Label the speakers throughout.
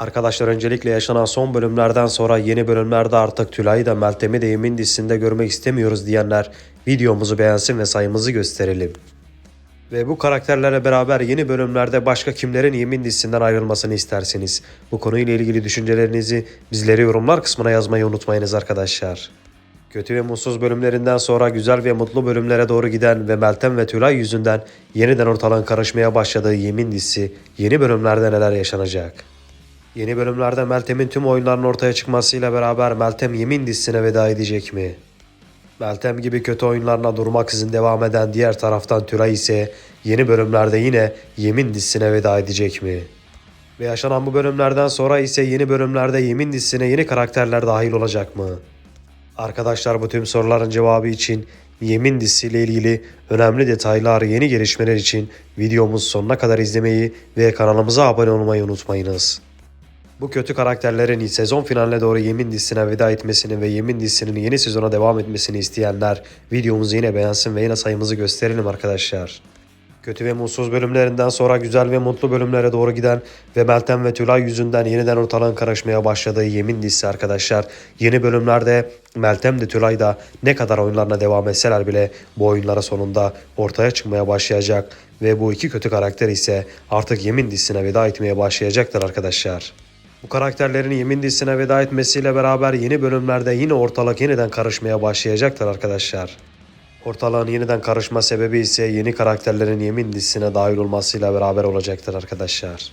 Speaker 1: Arkadaşlar öncelikle yaşanan son bölümlerden sonra yeni bölümlerde artık Tülay'ı da Meltem'i de Yemin dizisinde görmek istemiyoruz diyenler videomuzu beğensin ve sayımızı gösterelim. Ve bu karakterlerle beraber yeni bölümlerde başka kimlerin Yemin dizisinden ayrılmasını isterseniz bu konuyla ilgili düşüncelerinizi bizlere yorumlar kısmına yazmayı unutmayınız arkadaşlar. Kötü ve mutsuz bölümlerinden sonra güzel ve mutlu bölümlere doğru giden ve Meltem ve Tülay yüzünden yeniden ortalığın karışmaya başladığı Yemin dizisi yeni bölümlerde neler yaşanacak? Yeni bölümlerde Meltem'in tüm oyunların ortaya çıkmasıyla beraber Meltem Yemin dizisine veda edecek mi? Meltem gibi kötü oyunlarına durmaksızın devam eden diğer taraftan Tülay ise yeni bölümlerde yine Yemin dizisine veda edecek mi? Ve yaşanan bu bölümlerden sonra ise yeni bölümlerde Yemin dizisine yeni karakterler dahil olacak mı? Arkadaşlar bu tüm soruların cevabı için Yemin dizisiyle ilgili önemli detaylar, yeni gelişmeler için videomuzu sonuna kadar izlemeyi ve kanalımıza abone olmayı unutmayınız. Bu kötü karakterlerin sezon finaline doğru Yemin dizisine veda etmesini ve Yemin dizisinin yeni sezona devam etmesini isteyenler videomuzu yine beğensin ve yine sayımızı gösterelim arkadaşlar. Kötü ve mutsuz bölümlerinden sonra güzel ve mutlu bölümlere doğru giden ve Meltem ve Tülay yüzünden yeniden ortalığın karışmaya başladığı Yemin dizisi arkadaşlar. Yeni bölümlerde Meltem de Tülay da ne kadar oyunlarına devam etseler bile bu oyunlara sonunda ortaya çıkmaya başlayacak ve bu iki kötü karakter ise artık Yemin dizisine veda etmeye başlayacaktır arkadaşlar. Bu karakterlerin Yemin dizisine veda etmesiyle beraber yeni bölümlerde yine ortalık yeniden karışmaya başlayacaktır arkadaşlar. Ortalığın yeniden karışma sebebi ise yeni karakterlerin Yemin dizisine dahil olmasıyla beraber olacaktır arkadaşlar.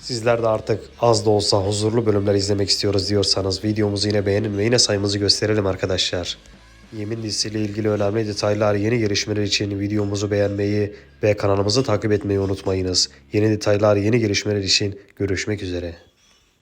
Speaker 1: Sizler de artık az da olsa huzurlu bölümler izlemek istiyoruz diyorsanız videomuzu yine beğenin ve yine sayımızı gösterelim arkadaşlar. Yemin dizisiyle ilgili önemli detaylar, yeni gelişmeler için videomuzu beğenmeyi ve kanalımızı takip etmeyi unutmayınız. Yeni detaylar, yeni gelişmeler için görüşmek üzere.